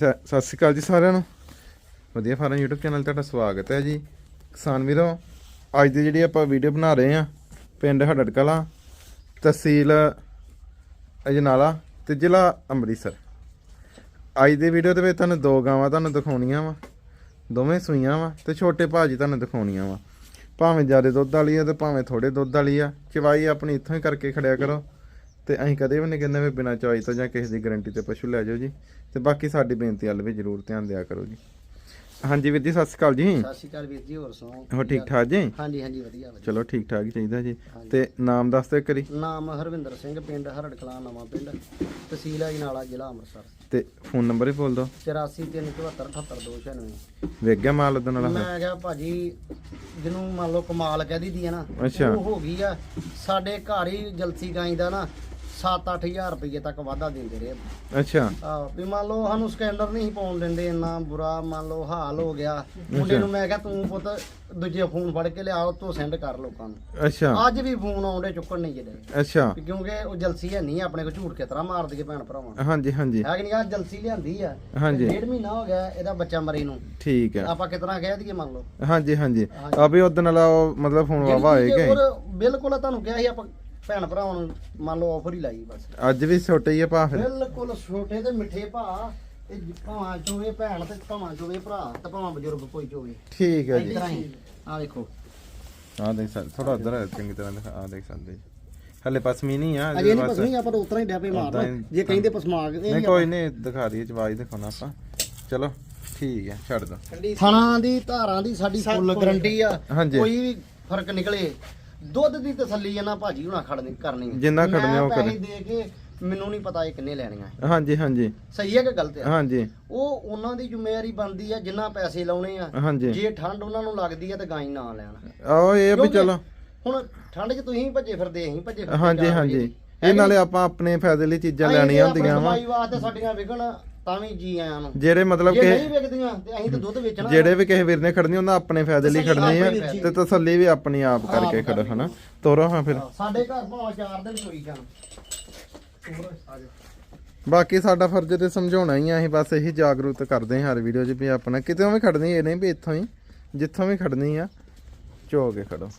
ਸ- ਸਤਿ ਸ਼੍ਰੀ ਅਕਾਲ ਜੀ ਸਾਰਿਆਂ ਨੂੰ। ਵਧੀਆ ਫਾਰਮ YouTube ਚੈਨਲ 'ਤੇ ਤੁਹਾਡਾ ਸਵਾਗਤ ਹੈ ਜੀ। ਕਿਸਾਨ ਵੀਰੋ, ਅੱਜ ਦੀ ਜਿਹੜੀ ਆਪਾਂ ਵੀਡੀਓ ਬਣਾ ਰਹੇ ਆ ਪਿੰਡ ਹੜੜ ਕਲਾਂ ਤਹਿਸੀਲ ਅਜਨਾਲਾ ਤੇ ਜ਼ਿਲ੍ਹਾ ਅੰਮ੍ਰਿਤਸਰ। ਅੱਜ ਦੀ ਵੀਡੀਓ ਦੇ ਵਿੱਚ ਤੁਹਾਨੂੰ ਦੋ ਗਾਵਾਂ ਤੁਹਾਨੂੰ ਦਿਖਾਉਣੀਆਂ ਵਾ, ਦੋਵੇਂ ਸੂਈਆਂ ਵਾ ਤੇ ਛੋਟੇ ਭਾਜੀ ਤੁਹਾਨੂੰ ਦਿਖਾਉਣੀਆਂ ਵਾ। ਭਾਵੇਂ ਜ਼ਿਆਦਾ ਦੁੱਧ ਵਾਲੀ ਆ ਤੇ ਭਾਵੇਂ ਥੋੜੇ ਦੁੱਧ ਵਾਲੀ ਆ, ਚਵਾਈ ਆਪਣੀ ਇੱਥੋਂ ਹੀ ਕਰਕੇ ਖੜਿਆ ਕਰੋ। ਤੇ ਅਸੀਂ ਕਦੇ ਵੀ ਨਹੀਂ ਕਹਿੰਦੇ ਵੀ ਬਿਨਾਂ ਚਵਾਈ ਤੋਂ ਜਾਂ ਕਿਸੇ ਦੀ ਗਾਰੰਟੀ ਤੇ ਪਸ਼ੂ ਲੈ ਜਾਓ ਜੀ। ਤੇ ਬਾਕੀ ਸਾਡੀ ਬੇਨਤੀ ਵੱਲ ਵੀ ਜ਼ਰੂਰ ਧਿਆਨ ਦਿਆ ਕਰੋ ਜੀ। ਹਾਂਜੀ ਵੀਰ ਜੀ ਸਤਿ ਸ਼੍ਰੀ ਅਕਾਲ ਜੀ। ਸਤਿ ਸ਼੍ਰੀ ਅਕਾਲ ਵੀਰ ਜੀ ਹੋਰ ਸੁਣਾਓ? ਹੋ ਠੀਕ ਠਾਕ ਜੀ? ਹਾਂਜੀ ਹਾਂਜੀ ਵਧੀਆ ਵਧੀਆ। ਚਲੋ ਠੀਕ ਠਾਕ ਹੀ ਚਾਹੀਦਾ ਜੀ। ਤੇ ਨਾਮ ਦੱਸ ਦਿਓ ਕਰੀ ਨਾਮ ਹਰਵਿੰਦਰ ਸਿੰਘ ਪਿੰਡ ਹਰੜ ਕਲਾਂ ਨਵਾਂ ਪਿੰਡ ਤਹਿਸੀਲ ਅਜਨਾਲਾ ਜ਼ਿਲ੍ਹਾ ਅੰਮ੍ਰਿਤਸਰ। ਤੇ ਫੋਨ ਨੰਬਰ ਹੀ ਬੋਲ ਦਿਓ। 8437788296 ਵੇਖ ਗਿਆ ਮਾਲ ਉਦਣ ਵਾਲਾ। ਮੈਂ ਕਿਹਾ ਭਾਜੀ ਜਿਹਨੂੰ ਮੰਨ ਲਓ ਕਮਾਲ ਕਹਿ ਦੀ ਆ ਨਾ। ਉਹ ਹੋ ਗਈ ਆ ਸਾਡੇ ਘਰ ਹੀ ਜਲਸੀ ਗਾਈ ਦਾ ਨਾ 7-8000 ਰੁਪਏ ਤੱਕ ਵਾਧਾ ਦਿੰਦੇ ਰਹੇ। ਅੱਛਾ। ਆ ਵੀ ਮੰਨ ਲਓ ਸਾਨੂੰ ਸਕੈਨਰ ਨਹੀਂ ਪਾਉਣ ਦਿੰਦੇ ਇੰਨਾ ਬੁਰਾ ਮੰਨ ਲਓ ਹਾਲ ਹੋ ਗਿਆ। ਮੁੰਡੇ ਨੂੰ ਮੈਂ ਕਿਹਾ ਤੂੰ ਪੁੱਤ ਦੂਜੇ ਫੋਨ ਫੜ ਕੇ ਲਿਆ ਉਹ ਤੋਂ ਸੈਂਡ ਕਰ ਲੋਕਾਂ ਨੂੰ। ਅੱਛਾ। ਅੱਜ ਵੀ ਫੋਨ ਆਉਂਦੇ ਚੁੱਕਣ ਨਹੀਂ ਜਿਹੜੇ। ਅੱਛਾ। ਕਿਉਂਕਿ ਉਹ ਜਲਸੀ ਹੈ ਨਹੀਂ ਆਪਣੇ ਕੋ ਝੂਠ ਕੇ ਤਰ੍ਹਾਂ ਮਾਰ ਦਈਏ ਭੈਣ ਭਰਾਵਾਂ। ਹਾਂਜੀ ਹਾਂਜੀ। ਹੈ ਕਿ ਨਹੀਂ? ਆ ਜਲਸੀ ਲਿਆਂਦੀ ਆ। ਹਾਂਜੀ। ਡੇਢ ਮਹੀਨਾ ਹੋ ਗਿਆ ਇਹਦਾ ਬੱਚਾ ਮਰੇ ਨੂੰ। ਠੀਕ ਹੈ। ਆਪਾਂ ਕਿਤਨਾ ਕਹਿ ਦਈਏ ਮੰਨ ਲਓ। ਹਾਂਜੀ ਹਾਂਜੀ। ਆ ਵੀ ਵਾਲਾ ਉਹ ਮਤਲਬ ਫੋਨ ਵਾਵਾ ਹੋਏਗਾ ਔਰ ਬਿਲਕੁਲ ਤੁਹਾਨੂੰ ਕਿਹਾ ਸੀ ਆਪਾਂ ਭੈਣ ਭਰਾਵਾਂ ਨੂੰ ਮੰਨ ਲਓ ਆਫਰ ਹੀ ਲਾਈ ਬਸ। ਅੱਜ ਵੀ ਛੋਟੇ ਹੀ ਆ ਭਾ ਫਿਰ। ਬਿਲਕੁਲ ਛੋਟੇ ਤੇ ਮਿੱਠੇ ਭਾ। ਤੇ ਭਾਵਾਂ ਚੋਵੇ ਭੈਣ ਤੇ ਭਾਵਾਂ ਚੋਵੇ ਭਰਾ ਤੇ ਭਾਵਾਂ ਬਜ਼ੁਰਗ ਕੋਈ ਚੋਵੇ ਠੀਕ ਹੈ ਜੀ। ਆ ਦੇਖੋ। ਆ ਦੇਖ ਸਕਦੇ ਥੋੜਾ ਉਧਰ ਚੰਗੀ ਤਰ੍ਹਾਂ ਦਿਖਾ ਆ ਦੇਖ ਸਕਦੇ ਹਲੇ ਪਸਮੀ ਨਹੀਂ ਆ ਅਜੇ ਨਹੀਂ ਪਸਮੀ ਆਪਾਂ ਤਾਂ ਉਤਰਾ ਹੀ ਡੈਪੇ ਮਾਰਨਾ। ਜੇ ਕਹਿੰਦੇ ਪਸਮਾ ਕੇ ਨਹੀਂ ਕੋਈ ਨਹੀਂ ਦਿਖਾ ਦਈਏ ਜਵਾਈ ਦਿਖਾਉਣਾ ਆਪਾਂ। ਚਲੋ ਠੀਕ ਹੈ ਛੱਡ ਦੋ। ਥਣਾ ਦੀ ਧਾਰਾਂ ਦੀ ਸਾਡੀ ਫੁੱਲ ਗਰੰਟੀ ਆ। ਕੋਈ ਵੀ ਫ਼ਰਕ ਨਿਕਲੇ। ਦੁੱਧ ਦੀ ਤਸੱਲੀ ਇਹਨਾਂ ਭਾਜੀ ਹੁਣਾ ਖੜਨੀ ਕਰਨੀ। ਜਿੰਨਾ ਖੜਨੇ ਉਹ ਕਰੇ। ਦੇ ਕੇ ਮੈਨੂੰ ਨਹੀਂ ਪਤਾ ਇਹ ਕਿੰਨੇ ਲੈਣੀਆਂ ਹਾਂਜੀ ਹਾਂਜੀ। ਸਹੀ ਹੈ ਕਿ ਗਲਤ ਆ ਹਾਂਜੀ। ਉਹ ਉਹਨਾਂ ਦੀ ਜ਼ਿੰਮੇਵਾਰੀ ਬਣਦੀ ਆ ਜਿੰਨਾ ਪੈਸੇ ਲਾਉਣੇ ਆ। ਜੇ ਠੰਡ ਉਹਨਾਂ ਨੂੰ ਲੱਗਦੀ ਆ ਤੇ ਗਾਈ ਨਾ ਲੈਣ। ਆਓ ਇਹ ਵੀ ਚਲੋ। ਹੁਣ ਠੰਡ 'ਚ ਤੁਸੀਂ ਭੱਜੇ ਫਿਰਦੇ ਅਸੀਂ ਭੱਜੇ ਫਿਰਦੇ ਹਾਂਜੀ ਹਾਂਜੀ। ਇਹ ਨਾਲੇ ਆਪਾਂ ਆਪਣੇ ਫਾਇਦੇ ਲਈ ਚੀਜ਼ਾਂ ਲੈਣੀਆਂ ਹੁੰਦੀਆਂ ਵਾ। ਵਾਸਤੇ ਸਾਡੀਆਂ ਵਿਕਣ ਤਾਂ ਵੀ ਜੀ ਆਇਆਂ ਨੂੰ। ਜਿਹੜੇ ਮਤਲਬ ਜੇ ਕਿ ਨਹੀਂ ਵਿਕਦੀਆਂ ਤੇ ਅਸੀਂ ਤਾਂ ਦੁੱਧ ਵੇਚਣਾ। ਜਿਹੜੇ ਵੀ ਕਿਸੇ ਵੀਰ ਨੇ ਖੜਨੀ ਉਹਨਾਂ ਆਪਣੇ ਫਾਇਦੇ ਲਈ ਖੜਨੀ ਆ ਤੇ ਤਸੱਲੀ ਵੀ ਆਪਣੀ ਆਪ ਕਰਕੇ ਖੜੋ ਹਨਾ? ਤੋਰੋ ਹਾਂ ਫਿਰ। ਸਾਡੇ ਘਰ ਭਾਵੇਂ ਚਾਰ ਦਿਨ ਹੋਈ ਜਾਣ। ਬਾਕੀ ਸਾਡਾ ਫਰਜ਼ ਤੇ ਸਮਝਾਉਣਾ ਹੀ ਆ ਅਸੀਂ ਬਸ ਇਹੀ ਜਾਗਰੂਕ ਕਰਦੇ ਹਾਂ ਹਰ ਵੀਡੀਓ 'ਚ ਵੀ ਆਪਣਾ ਕਿਤੇ ਵੀ ਖੜਨੀ ਇਹ ਨਹੀਂ ਵੀ ਇੱਥੋਂ ਹੀ ਜਿੱਥੋਂ ਵੀ ਖੜਨੀ ਆ ਝੋ ਕੇ ਖੜੋ।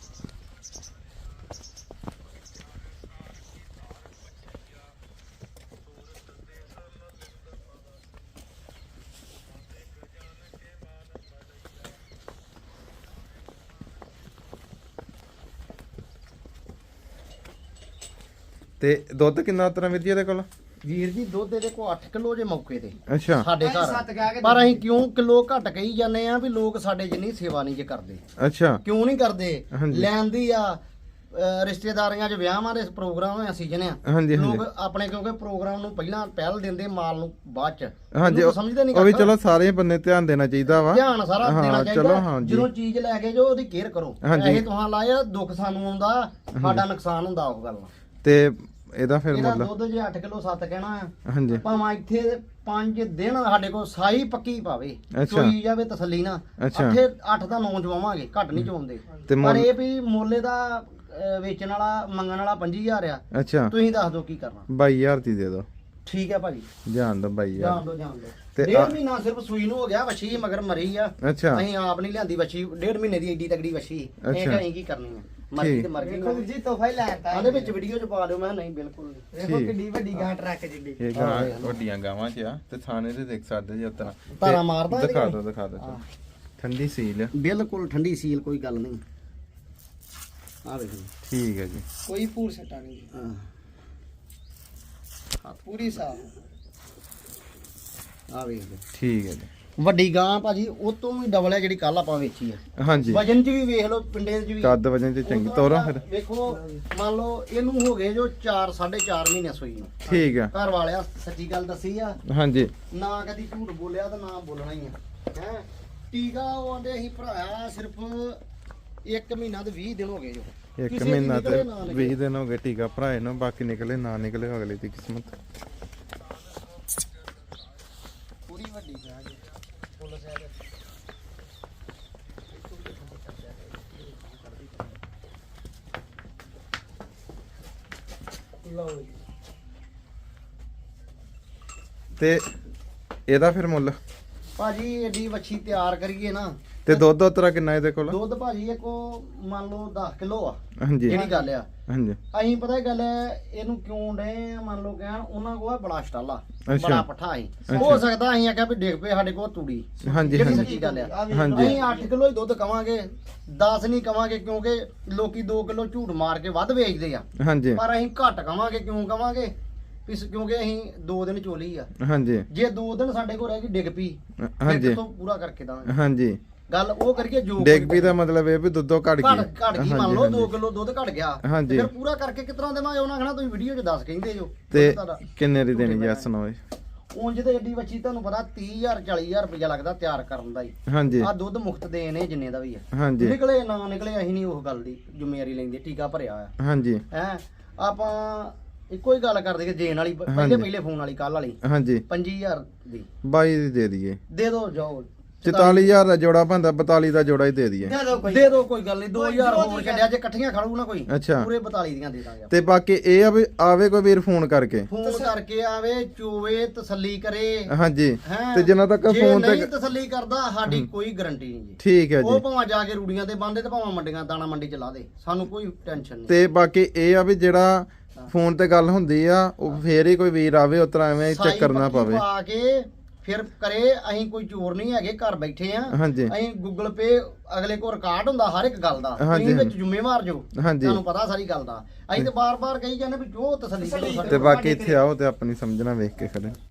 ਤੇ ਦੁੱਧ ਕਿੰਨਾ ਤਰ੍ਹਾਂ ਵੀਰ ਜੀ ਇਹਦੇ ਕੋਲ? ਵੀਰ ਜੀ ਦੁੱਧ ਇਹਦੇ ਕੋ 8 ਕਿਲੋ ਜੇ ਮੌਕੇ ਤੇ। ਅੱਛਾ। ਸਾਡੇ ਘਰ ਪਰ ਅਸੀਂ ਕਿਉਂ ਕਿਲੋ ਘੱਟ ਕਹੀ ਜਾਂਦੇ ਆ ਵੀ ਲੋਕ ਸਾਡੇ ਜਿੰਨੀ ਸੇਵਾ ਨਹੀਂ ਜੇ ਕਰਦੇ। ਅੱਛਾ। ਕਿਉਂ ਨਹੀਂ ਕਰਦੇ। ਲੈਣ ਦੀ ਆ ਰਿਸ਼ਤੇਦਾਰੀਆਂ 'ਚ ਵਿਆਹਾਂ ਦੇ ਪ੍ਰੋਗਰਾਮ ਹੋਇਆ ਸੀਜ਼ਨ ਆ। ਲੋਕ ਆਪਣੇ ਕਿਉਂਕਿ ਪ੍ਰੋਗਰਾਮ ਨੂੰ ਪਹਿਲਾਂ ਪਹਿਲ ਦਿੰਦੇ ਮਾਲ ਨੂੰ ਬਾਅਦ 'ਚ। ਹਾਂਜੀ ਸਮਝਦੇ ਨਹੀਂ ਉਹ ਵੀ। ਚਲੋ ਸਾਰੇ ਬੰਦੇ ਧਿਆਨ ਦੇਣਾ ਚਾਹੀਦਾ ਵਾ। ਧਿਆਨ ਸਾਰਾ ਦੇਣਾ ਚਲੋ, ਚਾਹੀਦਾ। ਜਦੋਂ ਚੀਜ਼ ਲੈ ਕੇ ਜੋ ਉਹਦੀ ਕੇਅਰ ਕਰੋ। ਇਹ ਤੁਹਾਂ ਲਾਇਆ ਦੁੱਖ ਸਾਨੂੰ ਆਉਂਦਾ ਸਾਡਾ ਨੁਕਸਾਨ ਹੁੰਦਾ ਉਹ ਗੱਲ ਤੇ ਇਹਦਾ ਫਿਰ ਇਹਦਾ ਦੁੱਧ ਜੇ 8 ਕਿਲੋ 7 ਕਹਿਣਾ ਆ ਹਾਂਜੀ। ਭਾਵੇਂ ਇੱਥੇ 5 ਦਿਨ ਸਾਡੇ ਕੋਲ ਸਾਈ ਪੱਕੀ ਪਾਵੇ ਅੱਛਾ। ਚੋਈ ਜਾਵੇ ਤਸੱਲੀ ਨਾ ਅੱਛਾ। ਅੱਠੇ 8 ਦਾ 9 ਚਵਾਵਾਂਗੇ ਘੱਟ ਨਹੀਂ ਚੋਂਦੇ ਤੇ ਪਰ ਇਹ ਵੀ ਮੋਲੇ ਦਾ ਅਹ, ਵੇਚਣ ਵਾਲਾ ਮੰਗਣ ਵਾਲਾ 25000 ਆ। ਅੱਛਾ। ਤੁਸੀਂ ਦੱਸ ਦਿਓ ਕੀ ਕਰਨਾ। 22000 ਦੀ ਦੇ ਦਿਓ। ਠੀਕ ਹੈ ਭਾਜੀ। ਜਾਣ ਦੋ 22000 ਜਾਣ ਦੋ ਜਾਣ ਦੋ। ਤੇ ਡੇਢ ਆ- ਮਹੀਨਾ ਸਿਰਫ ਸੂਈ ਨੂੰ ਹੋ ਗਿਆ ਵੱਛੀ ਮਗਰ ਮਰੀ ਆ। ਅੱਛਾ। ਅਸੀਂ ਆਪ ਨਹੀਂ ਲਿਆਂਦੀ ਵੱਛੀ। ਡੇਢ ਮਹੀਨੇ ਦੀ ਏਡੀ ਤਗੜੀ ਵੱਛੀ। ਇਹ ਅੱਛਾ। ਕਹੀਂ ਕੀ ਕਰਨੀ ਆ? ਠੀਕ। ਤੇ ਮਰਜ਼ੀ ਦੇਖੋ ਵੀਰ ਜੀ ਤੋਹਫਾ ਹੀ ਲੈਤਾ ਆਦੇ ਵਿੱਚ ਵੀਡੀਓ ਚ ਪਾ ਦਿਓ ਮੈਂ ਕਿਹਾ ਨਹੀਂ ਬਿਲਕੁਲ ਨਹੀਂ। ਦੇਖੋ ਠੀਕ। ਕਿੱਡੀ ਵੱਡੀ ਗਾਂ ਟਰੱਕ ਜਿੱਡੀ ਇਹ ਗਾਂ ਵੱਡੀਆਂ ਗਾਵਾਂ 'ਚ ਆ ਤੇ ਥਾਣੇ ਤੇ ਦੇਖ ਸਕਦੇ ਜੀ ਉਤਨਾ ਧਾਰਾਂ ਮਾਰਦਾ ਇਹਦੇ ਦਿਖਾ? ਦਿਓ ਦਿਖਾ ਦਿਓ। ਚਲੋ। ਠੰਡੀ ਸੀਲ। ਆ। ਬਿਲਕੁਲ ਠੰਡੀ ਸੀਲ ਕੋਈ ਗੱਲ ਨਹੀਂ। ਆ ਵੇਖ। ਠੀਕ ਹੈ ਜੀ। ਕੋਈ ਪੂਰ ਸਟਾ ਨਹੀਂ ਹਾਂ। ਪੂਰੀ ਸਾਫ਼। ਆ ਵੇਖ ਲਓ। ਠੀਕ ਹੈ ਜੀ। ਵੱਡੀ ਗਾਂ ਭਾਜੀ ਉਹ ਤੋਂ ਵੀ ਡਬਲ ਹੈ ਜਿਹੜੀ ਕੱਲ ਆਪਾਂ ਵੇਚੀ ਆ ਹਾਂਜੀ। ਵਜਨ ਚ ਵੀ ਵੇਖ ਲਓ ਪਿੰਡੇ ਚ ਵੀ। ਕੱਦ ਵਜਨ ਤੇ ਚੰਗੀ ਤੋਰੋ ਫਿਰ। ਵੇਖੋ ਮੰਨ ਲਓ ਇਹਨੂੰ ਹੋ ਗਏ ਜੋ 4 4.5 ਮਹੀਨੇ ਸੋਈ ਨੂੰ। ਠੀਕ ਆ ਘਰ ਵਾਲਿਆ ਸੱਚੀ ਗੱਲ ਦੱਸੀ ਆ। ਹਾਂਜੀ। ਨਾ ਕਦੀ ਝੂਠ ਬੋਲਿਆ ਤਾਂ ਨਾ ਬੋਲਣਾ ਹੀ ਆ। ਹੈ? ਟੀਕਾ ਉਹ ਆਂਦੇ ਅਸੀਂ ਭਰਾਇਆ ਸਿਰਫ 1 ਮਹੀਨਾ ਤੇ 20 ਦਿਨ ਹੋ ਗਏ ਜੋ। ਇੱਕ ਮਹੀਨਾ ਤੇ ਨਿਕਲੇ ਨਾ ਨਿਕਲੇ। 20 ਦਿਨ ਹੋ ਗਏ ਟੀਕਾ ਭਰਾਏ ਨੂੰ ਬਾਕੀ ਨਿਕਲੇ ਨਾ ਨਿਕਲੇ ਅਗਲੇ ਦੀ ਕਿਸਮਤ। ਪੂਰੀ ਵੱਡੀ ਜੀ ਲਓ ਤੇ ਇਹਦਾ ਫਿਰ ਮੁੱਲ? ਭਾਜੀ ਏਡੀ ਵੱਛੀ ਤਿਆਰ ਕਰੀਏ ਨਾ। ਤੇ ਦੁੱਧ ਉਤਰਾ ਕਿੰਨਾ ਇਹਦੇ ਕੋਲ? ਦੁੱਧ ਭਾਜੀ ਇਹ ਕੋ ਮੰਨ ਲਓ 10 ਕਿਲੋ ਆ ਹਾਂਜੀ। ਜਿਹੜੀ ਗੱਲ ਆ। ਹਾਂਜੀ। ਅਸੀਂ ਪਤਾ ਗੱਲ ਹੈ ਇਹਨੂੰ ਕਿਉਂ ਡੇ ਮੰਨ ਲਓ ਕਹਿਣ ਉਹਨਾਂ ਕੋਲ ਬੜਾ ਸਟਾਲਾ। ਬੜਾ ਪੱਠਾ ਸੀ। ਹੋ ਸਕਦਾ ਅਸੀਂ ਆਖਿਆ ਵੀ ਡਿੱਗ ਪਏ ਸਾਡੇ ਕੋਲ ਤੂੜੀ। ਹਾਂਜੀ ਜਿਹੜੀ ਹਾਂਜੀ। ਸੱਚੀ ਗੱਲ ਆ। ਹਾਂਜੀ। ਅਸੀਂ 8 ਕਿਲੋ ਹੀ ਦੁੱਧ ਕਵਾਂਗੇ 10 ਨਹੀਂ ਕਵਾਂਗੇ ਕਿਉਂਕਿ ਲੋਕੀ 2 ਕਿਲੋ ਝੂਠ ਮਾਰ ਕੇ ਵੱਧ ਵੇਚਦੇ ਆ। ਹਾਂਜੀ। ਪਰ ਅਸੀਂ ਘੱਟ ਕਵਾਂਗੇ ਕਿਉਂ ਕਵਾਂਗੇ? ਵੀ ਸ- ਕਿਉਂਕਿ ਅਸੀਂ 2 ਦਿਨ ਚੋਲੀ ਆ। ਹਾਂਜੀ। ਜੇ 2 ਦਿਨ ਸਾਡੇ ਕੋਲ ਰਹਿ ਗਈ ਡਿੱਗ ਪਈ ਹਾਂਜੀ। ਤੋਂ ਪੂਰਾ ਕਰਕੇ ਦਾਂਗੇ? ਹਾਂਜੀ। ਗੱਲ ਉਹ ਕਰੀਏ ਜੋ ਡਿੱਗ ਪੀ ਦਾ ਮਤਲਬ ਇਹ ਵੀ ਦੁੱਧੋਂ ਘਟ ਗਈ। ਘਟ ਗਈ ਮੰਨ ਲਓ 2 ਕਿਲੋ ਦੁੱਧ ਘਟ ਗਿਆ ਹਾਂਜੀ। ਫਿਰ ਪੂਰਾ ਕਰਕੇ ਕਿਤਨਾ ਦੇਵਾਂਗੇ? ਉਹਨਾਂ ਕਹਣਾ ਤੁਸੀਂ ਵੀਡੀਓ 'ਚ ਦੱਸ ਕਹਿੰਦੇ ਜੋ। ਤੇ ਤੁਹਾਡਾ ਕਿੰਨੇ ਦੀ ਦੇਣੀ ਜੀ ਸੁਣਾਓ ਜੀ ਉਂਝ ਤੇ ਏਡੀ ਬੱਚੀ ਤੁਹਾਨੂੰ ਪਤਾ 30000 40000 ਰੁਪਇਆ ਲੱਗਦਾ ਤਿਆਰ ਕਰਨ ਦਾ ਹੀ। ਹਾਂਜੀ। ਆ ਦੁੱਧ ਮੁਫਤ ਦੇਣੇ ਜਿੰਨੇ ਦਾ ਵੀ ਆ। ਹਾਂਜੀ। ਨਿਕਲੇ ਨਾ ਨਿਕਲੇ ਅਸੀਂ ਨਹੀਂ ਉਹ ਗੱਲ ਦੀ ਜ਼ਿੰਮੇਵਾਰੀ ਲੈਂਦੇ ਟੀਕਾ ਭਰਿਆ ਆ ਹਾਂਜੀ। ਹੈ? ਆਪਾਂ ਇੱਕੋ ਹੀ ਗੱਲ ਕਰਦੇ ਕਿ ਜੇਨ ਵਾਲੀ ਪਹਿਲੇ ਪਹਿਲੇ ਫੋਨ ਵਾਲੀ ਕੱਲ ਵਾਲੀ। ਹਾਂਜੀ। 25000 ਦੀ। 22 ਦੀ ਦੇ ਦਈਏ। ਦੇ ਦਿਓ ਜਾਓ। 44000 ਦਾ ਜੋੜਾ ਬੰਦਾ 42 ਦਾ ਜੋੜਾ ਹੀ ਦੇ ਦਈਏ। ਦੇ ਦੋ ਕੋਈ। ਦੇ ਦਿਓ ਕੋਈ ਗੱਲ ਨਹੀਂ 2000 ਹੋਰ ਛੱਡਿਆ ਜੇ ਇਕੱਠੀਆਂ ਖੜੂ ਨਾ ਕੋਈ ਅੱਛਾ। ਪੂਰੇ 42 ਦੀਆਂ ਦੇ ਦਾਂਗੇ ਤੇ ਬਾਕੀ ਇਹ ਆ ਵੀ ਆਵੇ ਕੋਈ ਵੀਰ ਫੋਨ ਕਰਕੇ। ਫੋਨ ਕਰਕੇ ਆਵੇ ਚੋਵੇ ਤਸੱਲੀ ਕਰੇ। ਹਾਂਜੀ। ਹੈਂ। ਤੇ ਜਿੰਨਾ ਤੱਕ ਜੇ ਫੋਨ ਨਹੀਂ ਤਸੱਲੀ ਕਰਦਾ ਸਾਡੀ ਕੋਈ ਗਾਰੰਟੀ ਨਹੀਂ ਜੀ। ਠੀਕ ਹੈ ਉਹ ਜੀ ਭਾਵੇਂ ਜਾ ਕੇ ਰੂੜੀਆਂ ਤੇ ਬੰਦੇ ਤੇ ਭਾਵੇਂ ਮੰਡੀਆਂ ਦਾਣਾ ਮੰਡੀ ਚ ਲਾ ਦੇ। ਸਾਨੂੰ ਕੋਈ ਟੈਨਸ਼ਨ ਨਹੀਂ। ਤੇ ਬਾਕੀ ਇਹ ਆ ਵੀ ਜਿਹੜਾ ਫੋਨ ਤੇ ਗੱਲ ਹੁੰਦੀ ਆ ਉਹ ਫੇਰ ਹੀ ਕੋਈ ਵੀਰ ਆਵੇ ਉਤਰਾ ਐਵੇਂ ਸਾਈ ਚੱਕਰ ਨਾ ਪੱਕੀ ਪਵੇ। ਪਾ ਕੇ ਫਿਰ ਕਰੇ ਅਸੀਂ ਕੋਈ ਚੋਰ ਨਹੀਂ ਹੈਗੇ ਘਰ ਬੈਠੇ ਆ। ਹਾਂਜੀ। ਅਸੀਂ ਗੂਗਲ ਪੇ ਅਗਲੇ ਕੋਲ ਰਿਕਾਰਡ ਹੁੰਦਾ ਹਰ ਇੱਕ ਗੱਲ ਦਾ। ਹਾਂਜੀ, ਤੁਸੀਂ ਵਿੱਚ ਹਾਂਜੀ। ਜ਼ਿੰਮੇਵਾਰ ਜੋ ਹਾਂਜੀ। ਤੁਹਾਨੂੰ ਪਤਾ ਸਾਰੀ ਗੱਲ ਦਾ। ਅਸੀਂ ਤੇ ਬਾਰ-ਬਾਰ ਕਹੀ ਜਾਂਦੇ ਵੀ ਜੋ ਤਸੱਲੀ ਕਰੋ ਸਾਡੇ ਤੇ। ਬਾਕੀ ਇੱਥੇ ਆਓ ਤੇ ਆਪਣੀ ਸਮਝਣਾ ਵੇਖ ਕੇ ਖੜੇ।